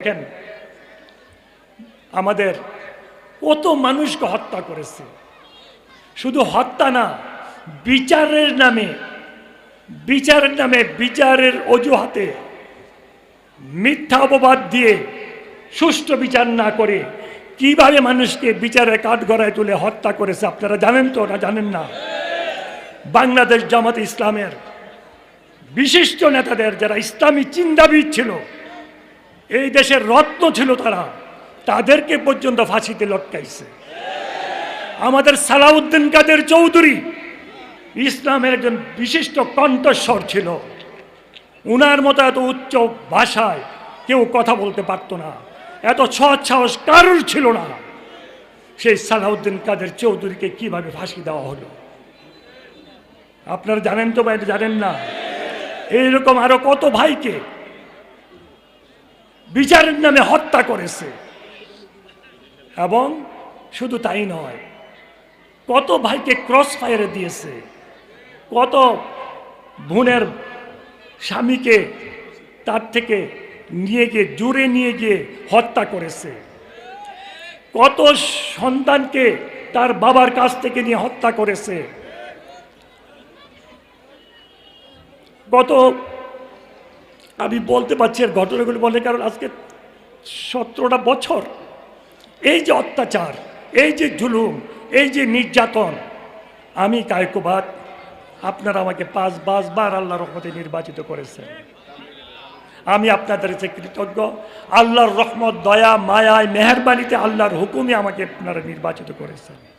দেখেন, আমাদের কত মানুষকে হত্যা করেছে। শুধু হত্যা না, বিচারের নামে বিচারের নামে, বিচারের অজুহাতে মিথ্যা অপবাদ দিয়ে সুষ্ঠু বিচার না করে কীভাবে মানুষকে বিচারের কাঠগড়ায় তুলে হত্যা করেছে, আপনারা জানেন তো না জানেন না? বাংলাদেশ জামাত ইসলামের বিশিষ্ট নেতাদের যারা ইসলামী চিন্তাবিদ ছিল এই দেশের রত্ন ছিল তারা। তাদেরকে পর্যন্ত ফাঁসিতে লটকাইছে। আমাদের সালাউদ্দিন কাদের চৌধুরী ইসলামের একজন বিশিষ্ট কণ্ঠস্বর ছিল। উনার মতো এত উচ্চ ভাষায় কেউ কথা বলতে পারতো না। এত সৎ সাহস কারুর ছিল না। সেই সালাউদ্দিন কাদের চৌধুরীকে কীভাবে ফাঁসি দেওয়া হলো? আপনারা জানেন তো বা এটা জানেন না? এইরকম আরও কত ভাইকে বিচারের নামে হত্যা করেছে। এবং শুধু তাই নয়, কত ভাইকে ক্রস ফায়ারে দিয়েছে, কত বোনের স্বামীকে তার থেকে নিয়ে গিয়ে, জুড়ে নিয়ে গিয়ে হত্যা করেছে। কত সন্তানকে তার বাবার কাছ থেকে নিয়ে হত্যা করেছে। গত আমি বলতে পারছি আর ঘটনাগুলি বলে, কারণ আজকে সতেরোটা বছর। এই যে অত্যাচার, এই যে জুলুম, এই যে নির্যাতন, আমি কায়কোবাদ, আপনারা আমাকে পাঁচ পাঁচবার আল্লাহ রহমতে নির্বাচিত করেছেন। আমি আপনাদের কাছে কৃতজ্ঞ। আল্লাহর রহমত, দয়া, মায়ায়, মেহরবানিতে আল্লাহর হুকুমে আমাকে আপনারা নির্বাচিত করেছেন।